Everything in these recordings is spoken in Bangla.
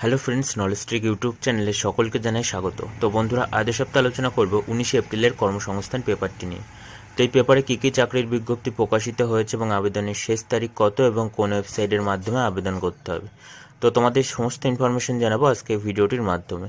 Hello friends knowledge trick YouTube চ্যানেলে সকলকে জানাই স্বাগত। তো বন্ধুরা, আজ সপ্তাহে আলোচনা করব উনিশে এপ্রিলের কর্মসংস্থান পেপারটি নিয়ে। তো এই পেপারে কী কী চাকরির বিজ্ঞপ্তি প্রকাশিত হয়েছে এবং আবেদনের শেষ তারিখ কত এবং কোন ওয়েবসাইটের মাধ্যমে আবেদন করতে হবে? তো তোমাদের সমস্ত ইনফরমেশন জানাব আজকে ভিডিওটির মাধ্যমে।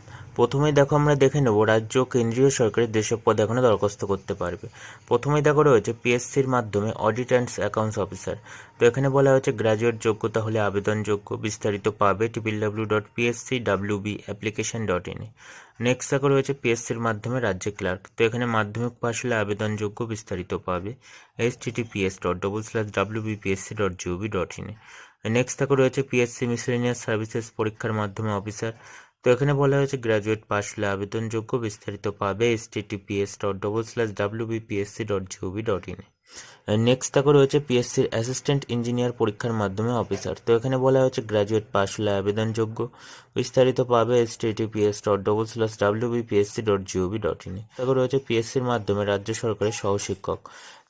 প্রথমেই দেখো আমরা দেখে নেব রাজ্য কেন্দ্রীয় সরকারের যেসব পদে এখনও দরখাস্ত করতে পারবে। প্রথমেই দেখো রয়েছে পিএসসির মাধ্যমে অডিট অ্যান্ড অ্যাকাউন্টস অফিসার তো এখানে বলা হয়েছে গ্র্যাজুয়েট যোগ্যতা হলে আবেদনযোগ্য, বিস্তারিত পাবে triple W dot PSC W B application dot ইনে নেক্সট দেখো রয়েছে পিএসসির মাধ্যমে রাজ্যে ক্লার্ক তো এখানে মাধ্যমিক পাশ হলে আবেদনযোগ্য, বিস্তারিত পাবে H TTPS dot double slash W BPSC dot GOV dot ইনে নেক্সট দেখো রয়েছে পিএসসি মিসলেনিয়াস সার্ভিসেস পরীক্ষার মাধ্যমে অফিসার তো এখানে বলা হয়েছে গ্র্যাজুয়েট পাস হলে আবেদনযোগ্য বিস্তারিত পাবে S TTPS dot double slash W BPSC dot GOV dot ইনে নেক্সট দেখো রয়েছে পিএসসির অ্যাসিস্ট্যান্ট ইঞ্জিনিয়ার পরীক্ষার মাধ্যমে অফিসার তো এখানে বলা হয়েছে গ্র্যাজুয়েট পাস হলে আবেদনযোগ্য বিস্তারিত পাবে S TTPS dot double slash W BPSC dot GOV dot ইনে দেখো রয়েছে পিএসসির মাধ্যমে রাজ্য সরকারের সহশিক্ষক।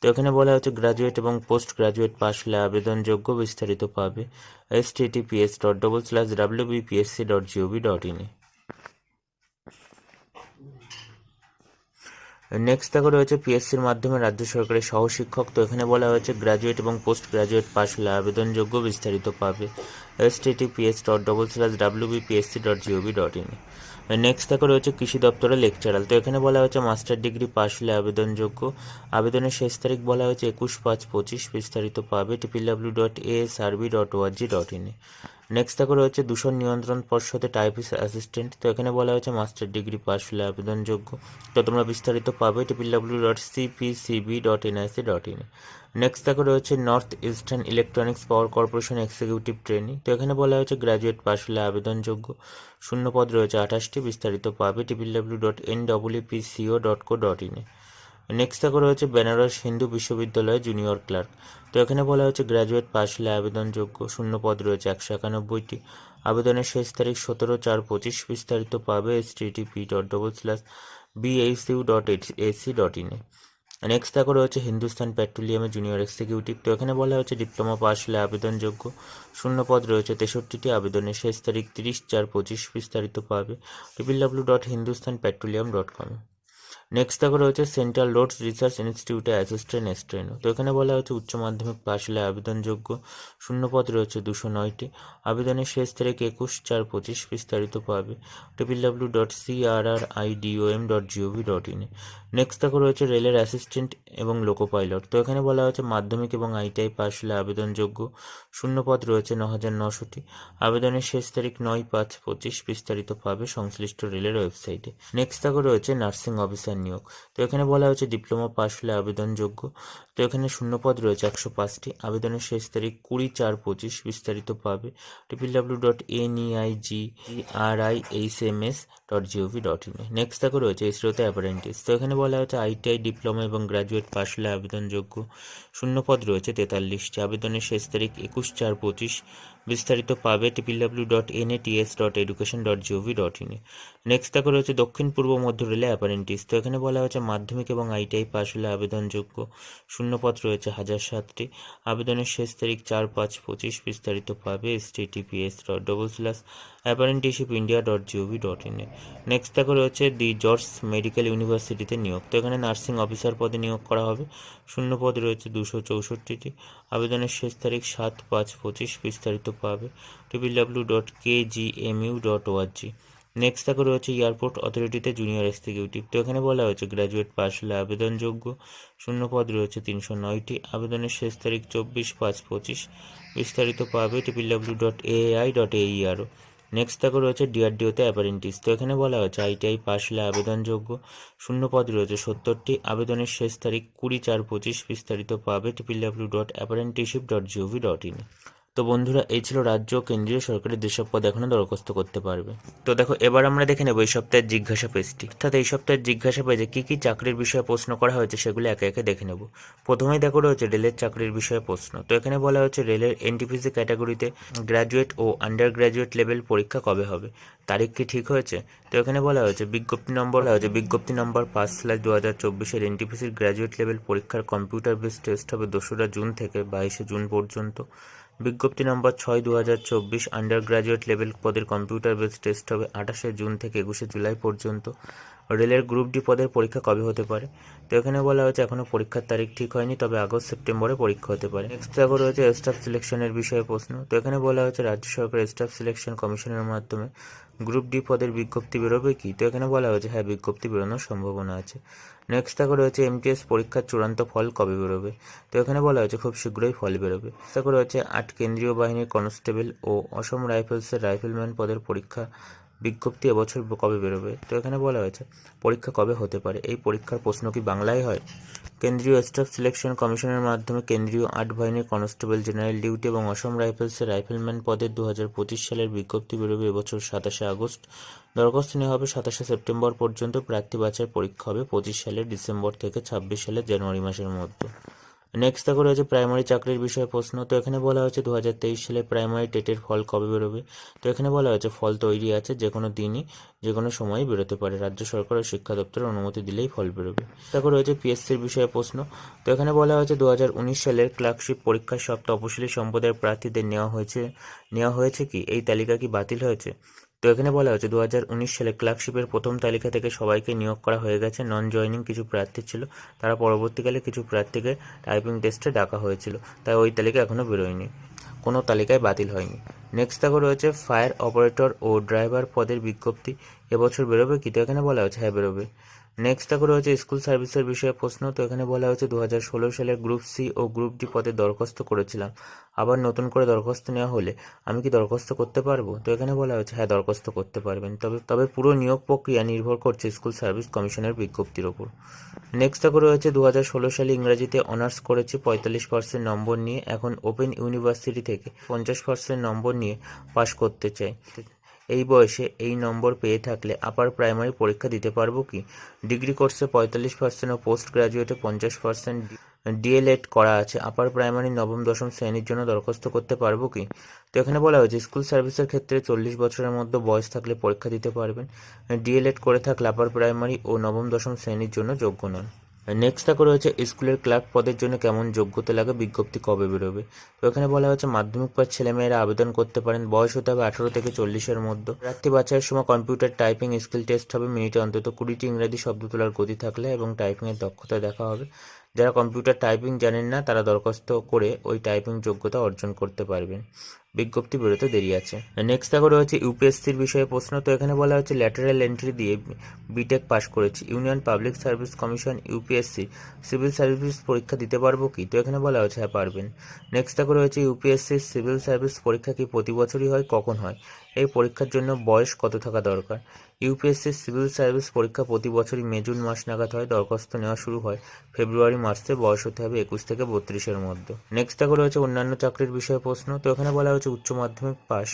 তো এখানে বলা হচ্ছে গ্র্যাজুয়েট এবং পোস্ট গ্রাজুয়েট পাস হলে আবেদনযোগ্য বিস্তারিত পাবে S TTPS dot double slash W BPSC dot GOV dot ইনে নেক্সট দেখো রয়েছে পিএসসির মাধ্যমে রাজ্য সরকারের সহশিক্ষক। তো এখানে বলা হয়েছে গ্র্যাজুয়েট এবং পোস্ট গ্রাজুয়েট পাস হলে আবেদনযোগ্য বিস্তারিত পাবে S TTPS dot double slash W BPSC dot GOV dot ইনে নেক্সট দেখো রয়েছে কৃষি দপ্তরে লেকচারাল তো এখানে বলা হয়েছে মাস্টার ডিগ্রি পাস হলে আবেদনযোগ্য। আবেদনের শেষ তারিখ বলা হয়েছে একুশ পাঁচ পঁচিশ, বিস্তারিত পাবে triple W dot S RB dot ORG dot ইনে নেক্সট দেখো রয়েছে দূষণ নিয়ন্ত্রণ পর্ষদে টাইপিস অ্যাসিস্ট্যান্ট তো এখানে বলা হয়েছে মাস্টার ডিগ্রি পাস হলে আবেদনযোগ্য। তো তোমরা বিস্তারিত পাবে triple W dot CPCB dot NIC dot ইনে নেক্সট দেখো রয়েছে north eastern electronics power corporation executive training তো এখানে বলা হয়েছে গ্র্যাজুয়েট পাস হলে আবেদনযোগ্য। শূন্য পদ রয়েছে আঠাশটি বিস্তারিত পাবে triple W dot N W P CO dot co dot ইনে নেক্সট থাকা রয়েছে বেনারস হিন্দু বিশ্ববিদ্যালয়ে জুনিয়র ক্লার্ক তো এখানে বলা হয়েছে গ্র্যাজুয়েট পাস হলে আবেদনযোগ্য শূন্য পদ রয়েছে, একশো একানব্বইটি। আবেদনের শেষ তারিখ সতেরো চার পঁচিশ বিস্তারিত পাবে S TTP dot double slash BHU dot AC dot ইনে নেক্সট দেখো রয়েছে হিন্দুস্তান পেট্রোলিয়ামের জুনিয়র এক্সিকিউটিভ তো এখানে বলা হয়েছে ডিপ্লোমা পাস হলে আবেদনযোগ্য। শূন্য পদ রয়েছে তেষট্টিটি, আবেদনের শেষ তারিখ তিরিশ চার পঁচিশ বিস্তারিত পাবে। W dot Hindustan petroleum dot কমে নেক্সট দেখো রয়েছে সেন্ট্রাল রোডস রিসার্চ ইনস্টিটিউটে অ্যাসিস্ট্যান্ট এস্ট্রেনো তো এখানে বলা হচ্ছে উচ্চ মাধ্যমিক পাশ হলে আবেদনযোগ্য। শূন্য পদ রয়েছে দুশো নয়টি। আবেদনের শেষ তারিখ একুশ চার পঁচিশ বিস্তারিত পাবে। Triple W dot C R R I DOM dot GOV dot ইনে নেক্সট দেখো রয়েছে রেলের অ্যাসিস্ট্যান্ট এবং লোকো পাইলট তো এখানে বলা হয়েছে মাধ্যমিক এবং আইটিআই পাশ হলে আবেদনযোগ্য। শূন্য পদ রয়েছে ন হাজার নশোটি। আবেদনের শেষ তারিখ নয় পাঁচ পঁচিশ বিস্তারিত পাবে সংশ্লিষ্ট রেলের ওয়েবসাইটে। নেক্সট দেখো রয়েছে নার্সিং অফিসার নিয়োগ। তো এখানে বলা হয়েছে ডিপ্লোমা পাস হলে আবেদনযোগ্য। তো এখানে শূন্য পদ রয়েছে একশো পাঁচটি। আবেদনের শেষ তারিখ কুড়ি চার পঁচিশ বিস্তারিত পাবে। Triple W dot N G R I H M S dot GOV dot in next দেখো রয়েছে ইসরোতে অ্যাপারেন্টিস তো এখানে বলা হচ্ছে আইটিআই ডিপ্লোমা এবং গ্র্যাজুয়েট পাস হলে আবেদনযোগ্য। শূন্য পদ রয়েছে তেতাল্লিশটি। আবেদনের শেষ তারিখ একুশ চার পঁচিশ বিস্তারিত পাবে triple W dot N ATS dot education dot GOV dot ইনে নেক্সট দেখো রয়েছে দক্ষিণ পূর্ব মধ্য রেলে অ্যাপারেন্টিস তো এখানে বলা হয়েছে মাধ্যমিক এবং আইটিআই পাস হলে আবেদনযোগ্য। শূন্যপদ রয়েছে হাজার সাতটি। আবেদনের শেষ তারিখ চার পাঁচ পঁচিশ বিস্তারিত পাবে S TTPS dot double slash apprenticeship India dot GOV dot ইনে নেক্সট দেখো রয়েছে দি জর্জ মেডিকেল ইউনিভার্সিটিতে নিয়োগ। তো এখানে নার্সিং অফিসার পদে নিয়োগ করা হবে। শূন্য পদ রয়েছে দুশো চৌষট্টিটি। আবেদনের শেষ তারিখ সাত পাঁচ পঁচিশ বিস্তারিত পাবে। Triple W dot K G M U dot ORG next দেখো রয়েছে এয়ারপোর্ট অথরিটিতে জুনিয়র এক্সিকিউটিভ তো। এখানে বলা হয়েছে গ্র্যাজুয়েট পাস হলে আবেদনযোগ্য। শূন্য পদ রয়েছে তিনশো নয়টি। আবেদনের শেষ তারিখ চব্বিশ পাঁচ পঁচিশ। বিস্তারিত পাবে triple W dot AI dot AERO next দেখো রয়েছে ডিআরডিওতে অ্যাপারেন্টিস তো এখানে বলা হয়েছে আইটিআই পাস হলে আবেদনযোগ্য। শূন্য পদ রয়েছে সত্তরটি। আবেদনের শেষ তারিখ কুড়ি চার পঁচিশ। বিস্তারিত পাবে triple W dot apprenticeship dot GOV dot in তো বন্ধুরা, এই ছিল রাজ্য ও কেন্দ্রীয় সরকারের যেসব পদ এখনও দরখাস্ত করতে পারবে। তো দেখো, এবার আমরা দেখে নেব এই সপ্তাহের জিজ্ঞাসা পেজটি। অর্থাৎ এই সপ্তাহের জিজ্ঞাসা পেজে কী কী চাকরির বিষয়ে প্রশ্ন করা হয়েছে সেগুলো একে একে দেখে নেব। প্রথমেই দেখো রয়েছে রেলের চাকরির বিষয়ে প্রশ্ন। তো এখানে বলা হচ্ছে রেলের এনটিপিসি ক্যাটাগরিতে গ্র্যাজুয়েট ও আন্ডার গ্র্যাজুয়েট লেভেল পরীক্ষা কবে হবে? তারিখ কি ঠিক হয়েছে? তো এখানে বলা হয়েছে বিজ্ঞপ্তি নম্বর, বলা হয়েছে বিজ্ঞপ্তি নম্বর পাঁচ স্ল্যাশ দু হাজার চব্বিশের এনটিপিসির গ্র্যাজুয়েট লেভেল পরীক্ষার কম্পিউটার বেস টেস্ট হবে দোসরা জুন থেকে বাইশে জুন পর্যন্ত। বিজ্ঞপ্তি নম্বর ছয় দু হাজার চব্বিশ আন্ডার গ্রাজুয়েট লেভেল পদের কম্পিউটার বেস টেস্ট হবে আঠাশে জুন থেকে একুশে জুলাই পর্যন্ত। রেলের গ্রুপ ডি পদের পরীক্ষা কবে হতে পারে? তো এখানে বলা হয়েছে এখনও পরীক্ষার তারিখ ঠিক হয়নি, তবে আগস্ট, সেপ্টেম্বরে পরীক্ষা হতে পারে। নেক্সট দেখো রয়েছে স্টাফ সিলেকশনের বিষয়ে প্রশ্ন। তো এখানে বলা হয়েছে রাজ্য সরকারের স্টাফ সিলেকশন কমিশনের মাধ্যমে গ্রুপ ডি পদের বিজ্ঞপ্তি বেরোবে কি? তো এখানে বলা হয়েছে হ্যাঁ বিজ্ঞপ্তি বেরোনোর সম্ভাবনা আছে। নেক্সট দেখো রয়েছে এমটিএস পরীক্ষার চূড়ান্ত ফল কবে বেরোবে? তো এখানে বলা হয়েছে, খুব শীঘ্রই ফল বেরোবে। দেখো রয়েছে আট কেন্দ্রীয় বাহিনীর কনস্টেবল ও অসম রাইফেলসের রাইফেলম্যান পদের পরীক্ষা বিজ্ঞপ্তি এবছর কবে বেরোবে? তো এখানে বলা হয়েছে, পরীক্ষা কবে হতে পারে? এই পরীক্ষার প্রশ্ন কি বাংলায় হয়? কেন্দ্রীয় স্টাফ সিলেকশন কমিশনের মাধ্যমে কেন্দ্রীয় আট বাহিনীর কনস্টেবল জেনারেল ডিউটি এবং অসম রাইফেলসের রাইফেলম্যান পদের দু সালের বিজ্ঞপ্তি বেরোবে এবছর সাতাশে আগস্ট। দরখাস্ত নেওয়া হবে সাতাশে সেপ্টেম্বর পর্যন্ত। প্রার্থী বাছাই পরীক্ষা হবে পঁচিশ সালের ডিসেম্বর থেকে ছাব্বিশ সালের জানুয়ারি মাসের মধ্যে। নেক্সট দেখো রয়েছে প্রাইমারি চাকরির বিষয়ে প্রশ্ন। তো এখানে বলা হয়েছে দু হাজার তেইশ সালে প্রাইমারি টেটের ফল কবে বেরোবে? তো এখানে বলা হয়েছে ফল তৈরি আছে যে কোনো দিনই যে কোনো সময়ই বেরোতে পারে। রাজ্য সরকার ও শিক্ষা দপ্তরের অনুমতি দিলেই ফল বেরোবে। দেখো রয়েছে পিএসসির বিষয়ে প্রশ্ন। তো এখানে বলা হয়েছে দু হাজার উনিশ সালের ক্লার্কশিপ পরীক্ষার সব তপশিলি সম্প্রদায়ের প্রার্থীদের নেওয়া হয়েছে। নেওয়া হয়েছে কি? এই তালিকা কি বাতিল হয়েছে? তো এখানে বলা হয়েছে দু সালে ক্লার্কশিপের প্রথম তালিকা থেকে সবাইকে নিয়োগ করা হয়ে গেছে। নন জয়নিং কিছু প্রার্থী ছিল। তারা পরবর্তীকালে কিছু প্রার্থীকে টাইপিং টেস্টে ডাকা হয়েছিল। তাই ওই তালিকা এখনও বেরোয়নি। কোনো তালিকায় বাতিল হয়নি। নেক্সট দেখো রয়েছে ফায়ার অপারেটর ও ড্রাইভার পদের বিজ্ঞপ্তি। এবছর বেরোবে কি? তো এখানে বলা হয়েছে হ্যাঁ বেরোবে। নেক্সট দেখো রয়েছে স্কুল সার্ভিসের বিষয়ে প্রশ্ন, তো এখানে বলা হয়েছে দু হাজার ষোলো সালে গ্রুপ সি ও গ্রুপ ডি পদে দরখাস্ত করেছিলাম। আবার নতুন করে দরখাস্ত নেওয়া হলে আমি কি দরখাস্ত করতে পারব? তো এখানে বলা হয়েছে হ্যাঁ দরখাস্ত করতে পারবেন। তবে তবে পুরো নিয়োগ প্রক্রিয়া নির্ভর করছে স্কুল সার্ভিস কমিশনের বিজ্ঞপ্তির ওপর। নেক্সট দেখো রয়েছে দু হাজার ষোলো সালে ইংরাজিতে অনার্স করেছি, পঁয়তাল্লিশ পার্সেন্ট নম্বর নিয়ে। এখন ওপেন ইউনিভার্সিটি থেকে পঞ্চাশ পার্সেন্ট নম্বর নিয়ে পাশ করতে চাই। এই বয়সে এই নম্বর পেয়ে থাকলে আপার প্রাইমারি পরীক্ষা দিতে পারব কি? ডিগ্রি কোর্সে পঁয়তাল্লিশ পার্সেন্ট ও পোস্ট গ্রাজুয়েটে পঞ্চাশ পার্সেন্ট ডিএলএড করা আছে। আপার প্রাইমারি নবম, দশম শ্রেণির জন্য দরখাস্ত করতে পারব কি? তো এখানে বলা হয়েছে, স্কুল সার্ভিসের ক্ষেত্রে চল্লিশ বছরের মধ্যে বয়স থাকলে পরীক্ষা দিতে পারবেন। ডিএলএড করে থাকলে আপার প্রাইমারি ও নবম, দশম শ্রেণির জন্য যোগ্য নন। নেক্সট দেখো রয়েছে স্কুলের ক্লার্ক পদের জন্য কেমন যোগ্যতা লাগে, বিজ্ঞপ্তি কবে বেরোবে? তো এখানে বলা হয়েছে মাধ্যমিক পাস ছেলেমেয়েরা আবেদন করতে পারেন, বয়স হতে হবে আঠারো থেকে চল্লিশের মধ্যে। প্রার্থী বাছাইয়ের সময় কম্পিউটার টাইপিং স্কিল টেস্ট হবে, মিনিটে অন্তত কুড়িটি ইংরাজি শব্দ তোলার গতি থাকলে এবং টাইপিংয়ের দক্ষতা দেখা হবে। যারা কম্পিউটার টাইপিং জানেন না, তারা দরখাস্ত করে ওই টাইপিং যোগ্যতা অর্জন করতে পারবেন। বিজ্ঞপ্তি বেরোতে দেরি আছে। নেক্সট দেখো রয়েছে ইউপিএসসির বিষয়ে প্রশ্ন। তো এখানে বলা হচ্ছে ল্যাটারাল এন্ট্রি দিয়ে বিটেক পাস করেছি। Union public service commission UPSC civil service পরীক্ষা দিতে পারব কি? তো এখানে বলা হচ্ছে হ্যাঁ পারবেন। নেক্সট দেখো রয়েছে ইউপিএসসির সিভিল সার্ভিস পরীক্ষা কি প্রতি বছরই হয়? কখন হয়? এই পরীক্ষার জন্য বয়স কত থাকা দরকার? ইউপিএসসির সিভিল সার্ভিস পরীক্ষা প্রতি বছরই মে, জুন মাস নাগাদ হয়, দরখাস্ত নেওয়া শুরু হয়। ফেব্রুয়ারি মাসে বয়স হতে হবে একুশ থেকে বত্রিশের মধ্যে। নেক্সট দেখো রয়েছে অন্যান্য চাকরির বিষয়ে প্রশ্ন। তো এখানে বলা হচ্ছে উচ্চ মাধ্যমিক পাস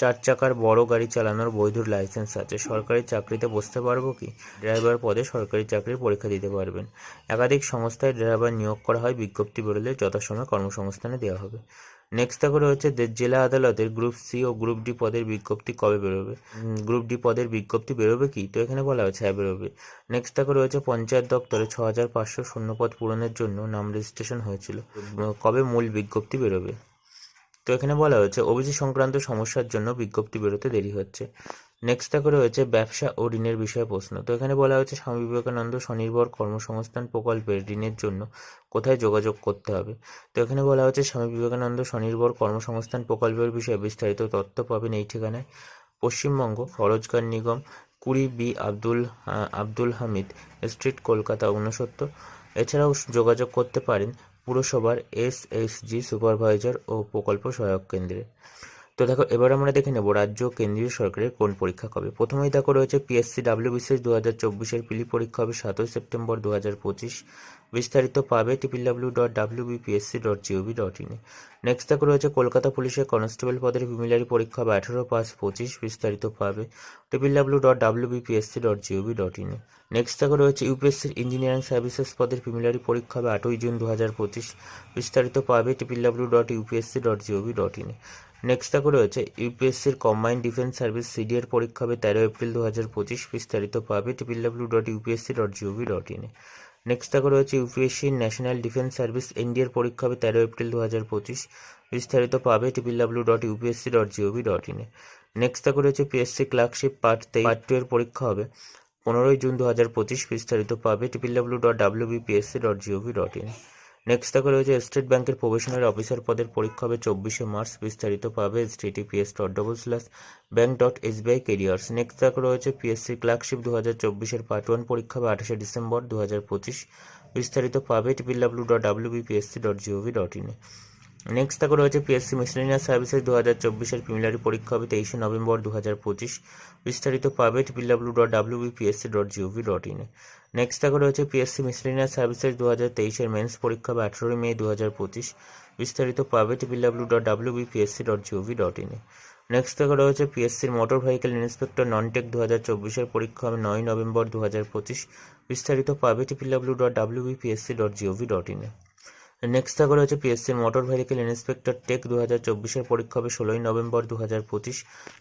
চার চাকার বড় গাড়ি চালানোর বৈধ লাইসেন্স আছে। সরকারি চাকরিতে বসতে পারব কি? ড্রাইভার পদে সরকারি চাকরির পরীক্ষা দিতে পারবেন। একাধিক সংস্থায় ড্রাইভার নিয়োগ করা হয়, বিজ্ঞপ্তি বেরোলে যথাসময়ে কর্মসংস্থানে দেওয়া হবে। নেক্সট রয়েছে যে জেলা আদালতের গ্রুপ সি ও গ্রুপ ডি পদের বিজ্ঞপ্তি কবে বেরোবে? গ্রুপ ডি পদের বিজ্ঞপ্তি বেরোবে কি? তো এখানে বলা হয়েছে হ্যাঁ বেরোবে। নেক্সট দেখো রয়েছে পঞ্চায়েত দপ্তরে ছ হাজার পাঁচশো শূন্য পদ পূরণের জন্য নাম রেজিস্ট্রেশন হয়েছিল। কবে মূল বিজ্ঞপ্তি বেরোবে? তো এখানে বলা হয়েছে ওবিসি সংক্রান্ত সমস্যার জন্য বিজ্ঞপ্তি বেরোতে দেরি হচ্ছে। নেক্সট দেখো রয়েছে ব্যবসা ও ঋণের বিষয়ে প্রশ্ন। তো এখানে বলা হয়েছে, স্বামী বিবেকানন্দ স্বনির্ভর কর্মসংস্থান প্রকল্পের ঋণের জন্য কোথায় যোগাযোগ করতে হবে? তো এখানে বলা হয়েছে, স্বামী বিবেকানন্দ স্বনির্ভর কর্মসংস্থান প্রকল্পের বিষয়ে বিস্তারিত তথ্য পাবেন এই ঠিকানায়। পশ্চিমবঙ্গ স্বরোজগার নিগম, কুড়ি বি আব্দুল আব্দুল হামিদ স্ট্রিট, কলকাতা ঊনসত্তর। এছাড়াও যোগাযোগ করতে পারেন পুরসভার এসএসজি সুপারভাইজার ও প্রকল্প সহায়ক কেন্দ্রে। তো দেখো, এবার আমরা দেখে নেব রাজ্য কেন্দ্রীয় সরকারের কোন পরীক্ষা কবে। প্রথমেই দেখো রয়েছে পিএসসি ডাব্লিউবিসিএস দু হাজার চব্বিশের পিলি পরীক্ষা হবে সাতই সেপ্টেম্বর দু হাজার পঁচিশ। বিস্তারিত পাবে triple W dot W BPSC dot GOV dot ইনে নেক্সট দেখো রয়েছে কলকাতা পুলিশের কনস্টেবল পদের প্রিমিলারি পরীক্ষা হবে আঠেরো পাঁচ পঁচিশ। বিস্তারিত পাবে triple W dot W BPSC dot GOV dot ইনে নেক্সট দেখো রয়েছে ইউপিএসসির ইঞ্জিনিয়ারিং সার্ভিসেস পদের প্রিমিলারি পরীক্ষা হবে আটই জুন দু হাজার পঁচিশ। বিস্তারিত পাবে triple W dot UPSC dot GOV dot ইনে নেক্সট দেখো রয়েছে ইউপিএসসির কম্বাইন্ড ডিফেন্স সার্ভিস সিডিএর পরীক্ষা হবে তেরো এপ্রিল দু হাজার পঁচিশ, বিস্তারিত পাবে triple W dot UPSC dot GOV dot ইনে নেক্সট দেখো রয়েছে ইউপিএসসির ন্যাশনাল ডিফেন্স সার্ভিস এনডিএর পরীক্ষা হবে তেরো এপ্রিল দু হাজার পঁচিশ, বিস্তারিত পাবে triple W dot UPSC dot GOV dot ইনে নেক্সট দেখো রয়েছে পিএসসি ক্লার্কশিপ পার্ট তেইশ পার্ট টু এর পরীক্ষা হবে পনেরোই জুন দু হাজার পঁচিশ, বিস্তারিত পাবে triple W dot W BPSC dot GOV dot in next দেখো রয়েছে স্টেট ব্যাংকের প্রফেশনাল অফিসার পদের পরীক্ষা হবে চব্বিশে মার্চ বিস্তারিত পাবে https dot double slash bank dot S SBI careers next দেখো রয়েছে পিএসসি ক্লার্কশিপ দু হাজার চব্বিশের পার্ট ওয়ান পরীক্ষা হবে আঠাশে ডিসেম্বর দু হাজার পঁচিশ। বিস্তারিত পাবে triple W dot W BPSC dot GOV dot ইনে নেক্সট দেখো রয়েছে পিএসসি মিসলেনিয়াস সার্ভিসেস দু হাজার চব্বিশের প্রিমিলারি পরীক্ষা হবে তেইশে নভেম্বর দু হাজার পঁচিশ। বিস্তারিত পাবে triple W dot W BPSC dot GOV dot ইনে নেক্সট দেখো রয়েছে পিএসসি মিসলেনিয়াস সার্ভিসেস দু হাজার তেইশের মেন্স পরীক্ষা হবে আঠেরোই মে দু হাজার পঁচিশ। বিস্তারিত পাবে triple W dot W BPSC dot GOV dot ইনে নেক্সট দেখো রয়েছে পিএসসির motor vehicle inspector non tech দু হাজার চব্বিশের পরীক্ষা হবে নয় নভেম্বর দু হাজার পঁচিশ। বিস্তারিত পাবে triple W dot W BPSC dot GOV dot ইনে নেক্সট থাকা রয়েছে পিএসসির মোটর ভেহিকেল ইন্সপেক্টর টেক দু হাজার চব্বিশের পরীক্ষা হবে ষোলোই নভেম্বর দু হাজার পঁচিশ।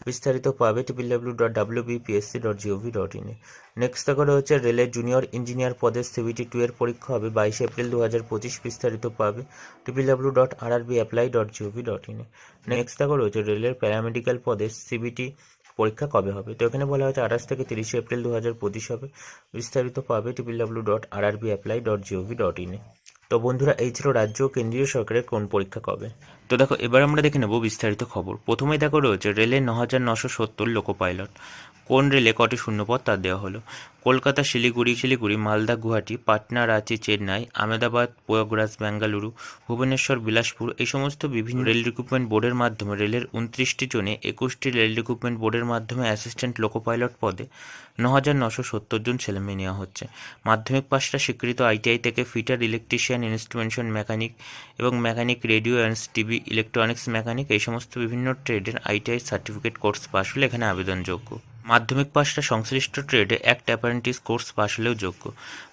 বিস্তারিত পাবে triple W dot W BPSC dot GOV dot ইনে নেক্সট থাকা রয়েছে রেলের জুনিয়র ইঞ্জিনিয়ার পদের সিবিটি টু এর পরীক্ষা হবে বাইশে এপ্রিল দু হাজার পঁচিশ। বিস্তারিত পাবে triple W dot R R B apply dot GOV dot ইনে নেক্সট থাকা রয়েছে রেলের প্যারামেডিক্যাল পদে সিবিটি পরীক্ষা কবে হবে? তো এখানে বলা হয়েছে আঠাশ থেকে তিরিশে এপ্রিল দু হাজার পঁচিশ হবে। বিস্তারিত পাবে triple W dot R R B apply dot GOV dot ইনে তো বন্ধুরা, এই ছিল রাজ্য ও কেন্দ্রীয় সরকারের কোন পরীক্ষা কবে? তো দেখো, এবার আমরা দেখে নেব বিস্তারিত খবর। প্রথমেই দেখো রয়েছে রেলের ন হাজার নশো সত্তর লোকো পাইলট। কোন রেলে কটি শূন্যপদ তা দেওয়া হলো? কলকাতা, শিলিগুড়ি শিলিগুড়ি, মালদা, গুয়াহাটি, পাটনা, রাঁচি, চেন্নাই, আহমেদাবাদ, প্রয়াগরাজ, বেঙ্গালুরু, ভুবনেশ্বর, বিলাসপুর, এই সমস্ত বিভিন্ন রেল রিক্রুটমেন্ট বোর্ডের মাধ্যমে, রেলের উনত্রিশটি জনে একুশটি রেল রিক্রুটমেন্ট বোর্ডের মাধ্যমে অ্যাসিস্ট্যান্ট লোকো পাইলট পদে ন হাজার নশো সত্তর জন ছেলেমেয়ে নেওয়া হচ্ছে। মাধ্যমিক পাশটা স্বীকৃত আইটিআই থেকে ফিটার ইলেকট্রিশিয়ান ইনস্ট্রুমেন্টেশন মেকানিক এবং mechanic, radio and TV electronics mechanic, এই সমস্ত বিভিন্ন ট্রেডের আইটিআই সার্টিফিকেট কোর্স পাশ হলে এখানে আবেদনযোগ্য। মাধ্যমিক পাশটা সংশ্লিষ্ট ট্রেডে অ্যাক্ট অ্যাপারেন্টিস কোর্স পাশ হলেও যোগ্য।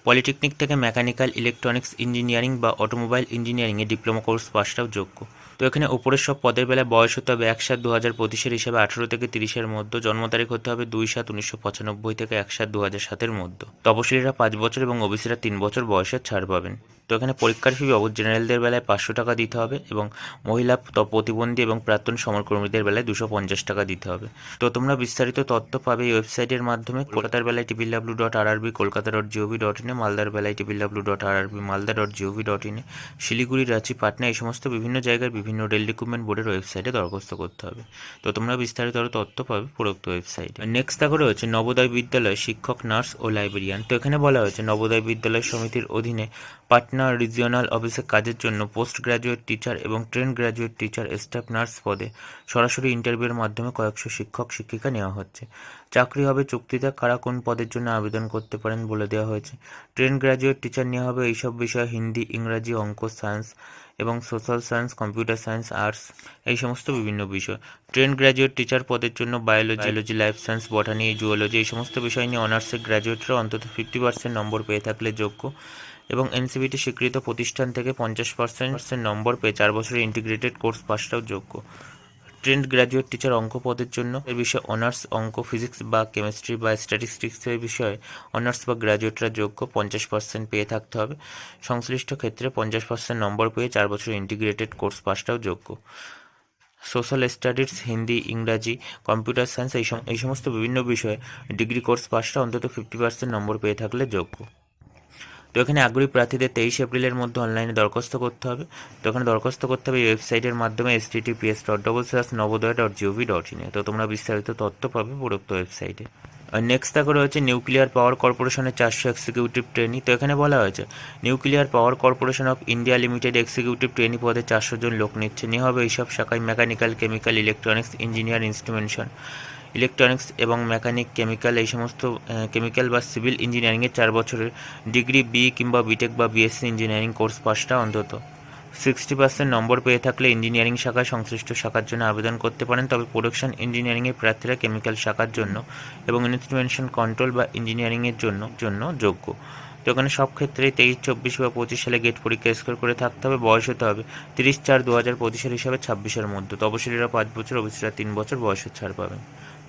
পলিটেকনিক থেকে মেকানিক্যাল ইলেকট্রনিক্স ইঞ্জিনিয়ারিং বা অটোমোবাইল ইঞ্জিনিয়ারিংয়ে ডিপ্লোমা কোর্স পাশটাও যোগ্য। এখানে উপরের সব পদের বেলায় বয়স হতে হবে এক সাত দু হাজার পঁচিশের হিসাবে আঠারো থেকে তিরিশের মধ্যে। জন্ম তারিখ হতে হবে দুই সাত উনিশশো পঁচানব্বই থেকে এক সাত দু হাজার সাতের মধ্যে। তপশিলীরা পাঁচ বছর এবং ওবিসিরা তিন বছর বয়সের ছাড় পাবেন। তো এখানে পরীক্ষার ফি বাবদ জেনারেলদের বেলায় পাঁচশো টাকা দিতে হবে এবং মহিলা ত- প্রতিবন্ধী এবং প্রাক্তন সমরকর্মীদের বেলায় দুশো পঞ্চাশ টাকা দিতে হবে। তো তোমরা বিস্তারিত তথ্য পাবে এই ওয়েবসাইটের মাধ্যমে। কলকাতার বেলায় টিপিল ডাব্লিউ ডট আর আরবি কলকাতা ডট জিওভি ডট ইনে মালদার বেলায় টিপিল ডাব্লিউ ডট আর আরবি মালদা ডট জিওভি ডট ইনে শিলিগুড়ি, রাঁচি, পাটনা এই সমস্ত বিভিন্ন জায়গার বিভিন্ন রেল রিক্রুটমেন্ট বোর্ডের ওয়েবসাইটে দরখাস্ত করতে হবে। তো তোমরা বিস্তারিত আরও তথ্য পাবে উপরোক্ত ওয়েবসাইটে নেক্সট দেখো রয়েছে নবোদয় বিদ্যালয় শিক্ষক নার্স ও লাইব্রেরিয়ান তো এখানে বলা হয়েছে, নবোদয় বিদ্যালয় সমিতির অধীনে পাটনা রিজিওনাল অফিসে কাজের জন্য পোস্ট গ্রাজুয়েট টিচার এবং trained graduate teacher staff nurse পদে সরাসরি ইন্টারভিউয়ের মাধ্যমে কয়েকশো শিক্ষক, শিক্ষিকা নেওয়া হচ্ছে। চাকরি হবে চুক্তিতে, কারা কোন পদের জন্য আবেদন করতে পারেন বলে দেওয়া হয়েছে। ট্রেন গ্রাজুয়েট টিচার নেওয়া হবে, এইসব বিষয়ে হিন্দি, ইংরাজি, অঙ্ক সায়েন্স এবং social science computer science arts এই সমস্ত বিভিন্ন বিষয়। ট্রেন গ্র্যাজুয়েট টিচার পদের জন্য biology geology life science botany zoology এই সমস্ত বিষয় নিয়ে অনার্সের গ্র্যাজুয়েটরা অন্তত ফিফটি পার্সেন্ট নম্বর পেয়ে থাকলে যোগ্য এবং এনসিবিটি স্বীকৃত প্রতিষ্ঠান থেকে পঞ্চাশ পার্সেন্ট নম্বর পেয়ে চার বছরের ইন্টিগ্রেটেড কোর্স পাসটাও যোগ্য। ট্রেন্ড গ্র্যাজুয়েট টিচার অঙ্ক পদের জন্য। এর বিষয়ে অনার্স অঙ্ক ফিজিক্স বা কেমিস্ট্রি বা স্ট্যাটিস্টিক্সের বিষয়ে অনার্স বা গ্র্যাজুয়েটরা যোগ্য পঞ্চাশ পার্সেন্ট পেয়ে থাকতে হবে। সংশ্লিষ্ট ক্ষেত্রে পঞ্চাশ পার্সেন্ট নম্বর পেয়ে চার বছর ইন্টিগ্রেটেড কোর্স পাসটাও যোগ্য। সোশ্যাল স্টাডিজ হিন্দি ইংরাজি কম্পিউটার সায়েন্স এই সমস্ত বিভিন্ন বিষয়ে ডিগ্রি কোর্স পাসটা অন্তত ফিফটি পার্সেন্ট নম্বর পেয়ে থাকলে যোগ্য। তো এখানে আগ্রহী প্রার্থীদের তেইশ এপ্রিলের মধ্যে অনলাইনে দরখাস্ত করতে হবে। তো এখানে দরখাস্ত করতে হবে এই ওয়েবসাইটের মাধ্যমে H T T P S dot double slash Navodaya dot GOV dot ইনে তো তোমরা বিস্তারিত তথ্য পাবে উপরোক্ত ওয়েবসাইটে। নেক্সট দেখো রয়েছে নিউক্লিয়ার পাওয়ার কর্পোরেশনের চারশো এক্সিকিউটিভ ট্রেনি তো এখানে বলা হয়েছে nuclear power corporation of India limited executive trainee পদে চারশো জন লোক নিচ্ছে। নিয়ে হবে এইসব শাখায় mechanical chemical electronics engineer instrumentation electronics এবং মেকানিক, কেমিক্যাল এই সমস্ত কেমিক্যাল বা সিভিল ইঞ্জিনিয়ারিংয়ের চার বছরের ডিগ্রি, বি কিংবা বিটেক বা বিএসসি ইঞ্জিনিয়ারিং কোর্স পাসটা অন্তত। সিক্সটি পার্সেন্ট নম্বর পেয়ে থাকলে ইঞ্জিনিয়ারিং শাখায় সংশ্লিষ্ট শাখার জন্য আবেদন করতে পারেন। তবে প্রোডাকশন ইঞ্জিনিয়ারিংয়ের প্রার্থীরা কেমিক্যাল শাখার জন্য এবং ইনস্ট্রুমেন্টেশন কন্ট্রোল বা ইঞ্জিনিয়ারিংয়ের জন্য জন্য যোগ্য। তো এখানে সব ক্ষেত্রেই তেইশ, চব্বিশ বা পঁচিশ সালে গেট পরীক্ষা স্কোর করে থাকতে হবে। বয়স হতে হবে তিরিশ চার দু হাজার পঁচিশের হিসাবে ছাব্বিশের মধ্যে। তপশিলীরা পাঁচ বছর অফিসিরা তিন বছর বয়সের ছাড় পাবেন।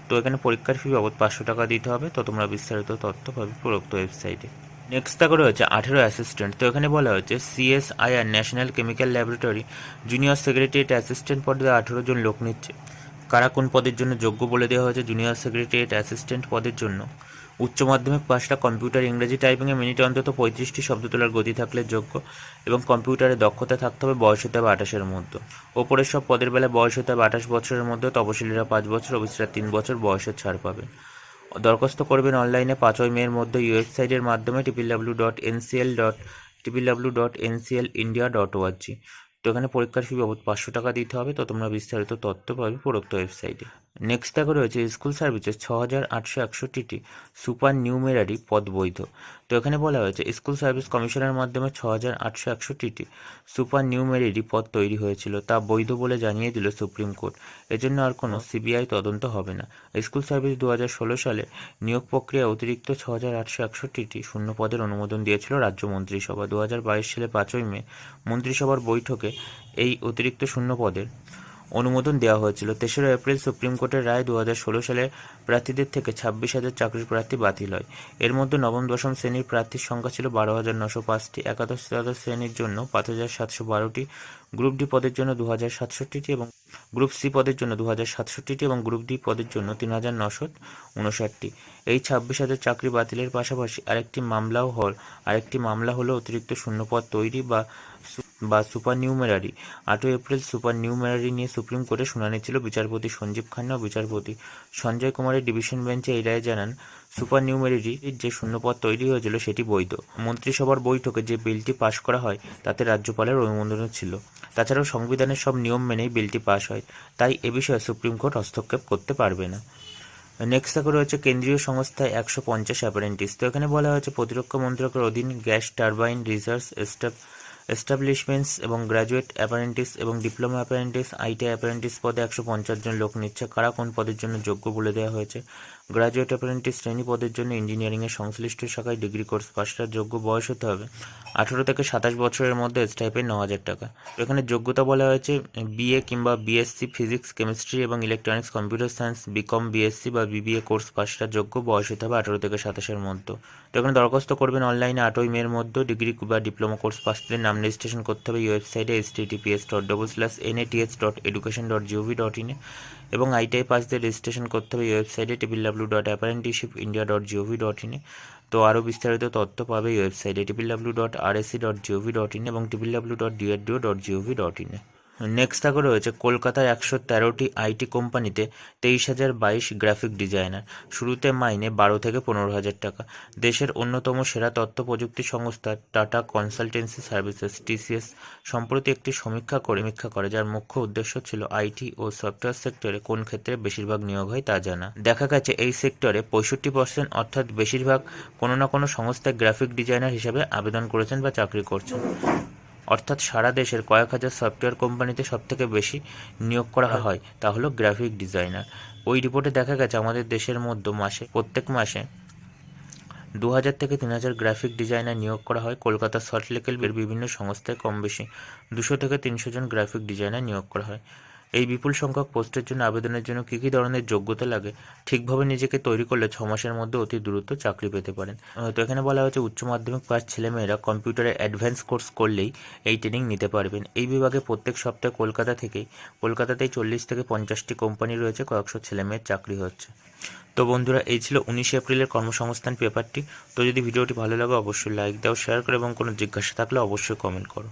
তো এখানে পরীক্ষার ফি বাবদ পাঁচশো টাকা দিতে হবে। তো তোমরা বিস্তারিত তথ্য পাবে প্রদত্ত ওয়েবসাইটে নেক্সট তাকে রয়েছে আঠেরো অ্যাসিস্ট্যান্ট তো এখানে বলা হয়েছে CSIR national chemical laboratory junior secretariat assistant পদে আঠেরো জন লোক নিচ্ছে। কারা কোন পদের জন্য যোগ্য বলে দেওয়া হয়েছে জুনিয়র সেক্রেটারিয়েট অ্যাসিস্ট্যান্ট পদের জন্য? উচ্চ মাধ্যমিক পাশটা কম্পিউটার ইংরেজি টাইপিংয়ে মিনিটে অন্তত পঁয়ত্রিশটি শব্দ তোলার গতি থাকলে যোগ্য এবং কম্পিউটারে দক্ষতা থাকতে হবে বয়স হতে হবে আঠাশের মধ্যে। ওপরের সব পদের বেলায় বয়স হতে হবে আঠাশ বছরের মধ্যে, তপশিলীরা পাঁচ বছর অফিসরা তিন বছর, বয়সের ছাড় পাবেন। দরখাস্ত করবেন অনলাইনে পাঁচই মের মধ্যে ওয়েবসাইটের মাধ্যমে triple W dot NCL dot triple W dot NCL India dot ORG তো এখানে পরীক্ষার ফি বাবদ পাঁচশো টাকা দিতে হবে। তো তোমরা বিস্তারিত তথ্য পাবে উপরোক্ত ওয়েবসাইটে। নেক্সট দেখো রয়েছে স্কুল সার্ভিসেস ছ হাজার আটশো একষট্টিটি সুপার নিউমেরারি পদ বৈধ তো এখানে বলা হয়েছে স্কুল সার্ভিস কমিশনের মাধ্যমে ছ হাজার আটশো একষট্টিটি সুপার নিউমেরারি পদ তৈরি হয়েছিল। তা বৈধ বলে জানিয়ে দিল সুপ্রিম কোর্ট। এজন্য আর কোনো সিবিআই তদন্ত হবে না। স্কুল সার্ভিস দু হাজার ষোলো সালে নিয়োগ প্রক্রিয়া অতিরিক্ত ছ হাজার আটশো একষট্টিটি শূন্য পদের অনুমোদন দিয়েছিল রাজ্য মন্ত্রিসভা। দু হাজার বাইশ সালে পাঁচই মে মন্ত্রিসভার বৈঠকে এই অতিরিক্ত শূন্য পদের অনুমোদন দেওয়া হয়েছিল। তেসরা এপ্রিল সুপ্রিম কোর্টের রায় দু হাজার ষোলো সালে প্রার্থীদের থেকে ছাব্বিশ হাজার চাকরির প্রার্থী বাতিল হয়। এর মধ্যে নবম, দশম শ্রেণির প্রার্থীর সংখ্যা ছিল বারো হাজার নশো পাঁচটি। একাদশ, দ্বাদশ শ্রেণির জন্য পাঁচ হাজার সাতশো বারোটি। গ্রুপ ডি পদের জন্য দু হাজার সাতষট্টিটি এবং গ্রুপ সি পদের জন্য দু হাজার সাতষট্টিটি এবং গ্রুপ ডি পদের জন্য তিন হাজার নশো উনষাটটি। এই ছাব্বিশ হাজার চাকরি বাতিলের পাশাপাশি আরেকটি মামলাও হল আরেকটি মামলা হলো অতিরিক্ত শূন্যপদ তৈরি বা বা সুপার নিউমেরারি আটই এপ্রিল সুপার নিউমেরারি নিয়ে সুপ্রিম কোর্টে শুনানি ছিল বিচারপতি সঞ্জীব খান্না ও বিচারপতি সঞ্জয় কুমারের ডিভিশন বেঞ্চে এই রায় জানান সুপার নিউমেরারির যে শূন্যপদ তৈরি হয়েছিল সেটি বৈধ। মন্ত্রিসভার বৈঠকে যে বিলটি পাশ করা হয়, তাতে রাজ্যপালের অনুমোদন ছিল। তাছাড়াও সংবিধানের সব নিয়ম মেনেই বিলটি পাশ হয়, তাই এ বিষয়ে সুপ্রিম কোর্ট হস্তক্ষেপ করতে পারবে না। নেক্সট থাকে রয়েছে কেন্দ্রীয় সংস্থায় একশো পঞ্চাশ অ্যাপারেন্টিস। তো এখানে বলা হয়েছে, প্রতিরক্ষা মন্ত্রকের অধীন gas turbine research staff establishments এবং গ্র্যাজুয়েট অ্যাপারেন্টিস এবং ডিপ্লোমা অ্যাপারেন্টিস আইটিআই অ্যাপারেন্টিস পদে একশো পঞ্চাশ জন লোক নিচ্ছে। কারা কোন পদের জন্য যোগ্য বলে দেওয়া হয়েছে? গ্র্যাজুয়েট অ্যাপারেন্টিস শ্রেণি পদের জন্য ইঞ্জিনিয়ারিংয়ের সংশ্লিষ্ট শাখায় ডিগ্রি কোর্স পাশটার যোগ্য বয়স হতে হবে। আঠেরো থেকে সাতাশ বছরের মধ্যে স্টাইপের ন হাজার টাকা। এখানে যোগ্যতা বলা হয়েছে বিএ কিংবা বিএসসি ফিজিক্স কেমিস্ট্রি এবং electronics computer science BCom BSc বা বিবিএ কোর্স পাশটার যোগ্য বয়স হতে হবে আঠেরো থেকে সাতাশের মধ্যে। তো এখানে দরখাস্ত করবেন অনলাইনে আটই মের মধ্যে ডিগ্রি বা ডিপ্লোমা কোর্স পাসদের নাম রেজিস্ট্রেশন করতে হবে। ওয়েবসাইটে https dot double slash NATS dot education dot GOV dot ইনে এবং আইটিআই পাসদের রেজিস্ট্রেশন করতে হবে ওয়েবসাইটে triple W dot apprenticeship India dot GOV dot ইনে তো আরও বিস্তারিত তথ্য পাবে এই ওয়েবসাইটে triple W dot R AC dot GOV dot in এবং triple W dot DRDO dot GOV dot ইনে নেক্সট থাকে রয়েছে কলকাতায় একশো তেরোটি আইটি কোম্পানিতে তেইশ হাজার বাইশ গ্রাফিক ডিজাইনার। শুরুতে মাইনে বারো থেকে পনেরো হাজার টাকা। দেশের অন্যতম সেরা তথ্য প্রযুক্তি সংস্থা টাটা কনসালটেন্সি সার্ভিসেস, টিসিএস, সম্প্রতি একটি সমীক্ষা সমীক্ষা করে, যার মুখ্য উদ্দেশ্য ছিল আইটি ও সফটওয়্যার সেক্টরে কোন ক্ষেত্রে বেশিরভাগ নিয়োগ হয় তা জানা। দেখা গেছে এই সেক্টরে পঁয়ষট্টি পার্সেন্ট অর্থাৎ বেশিরভাগ কোনো না কোনো সংস্থায় গ্রাফিক ডিজাইনার হিসেবে আবেদন করেছেন বা চাকরি করছেন। অর্থাৎ সারা দেশের কয়েক হাজার সফটওয়্যার কোম্পানিতে সবথেকে বেশি নিয়োগ করা হয়। তা হলো গ্রাফিক ডিজাইনার। ওই রিপোর্টে দেখা গেছে আমাদের দেশের মধ্যে মাসে প্রত্যেক মাসে দু হাজার থেকে তিন হাজার গ্রাফিক ডিজাইনার নিয়োগ করা হয়। কলকাতা সল্টলেকের বিভিন্ন সংস্থায় কম বেশি দুশো থেকে তিনশো জন গ্রাফিক ডিজাইনার নিয়োগ করা হয়। এই বিপুল সংখ্যক পোস্টের জন্য আবেদনের জন্য কী কী ধরনের যোগ্যতা লাগে, ঠিকভাবে নিজেকে তৈরি করলে ছ মাসের মধ্যে অতি দ্রুত চাকরি পেতে পারেন। তো এখানে বলা হয়েছে, উচ্চ মাধ্যমিক পাস ছেলেমেয়েরা কম্পিউটারে অ্যাডভান্স কোর্স করলেই এই ট্রেনিং নিতে পারবেন। এই বিভাগে প্রত্যেক সপ্তাহে কলকাতা থেকেই, কলকাতাতেই চল্লিশ থেকে পঞ্চাশটি কোম্পানি রয়েছে, কয়েকশো ছেলেমেয়ের চাকরি হচ্ছে। তো বন্ধুরা, এই ছিল উনিশে এপ্রিলের কর্মসংস্থান পেপারটি। তো যদি ভিডিওটি ভালো লাগে, অবশ্যই লাইক দাও, শেয়ার করো এবং কোনো জিজ্ঞাসা থাকলে অবশ্যই কমেন্ট করো।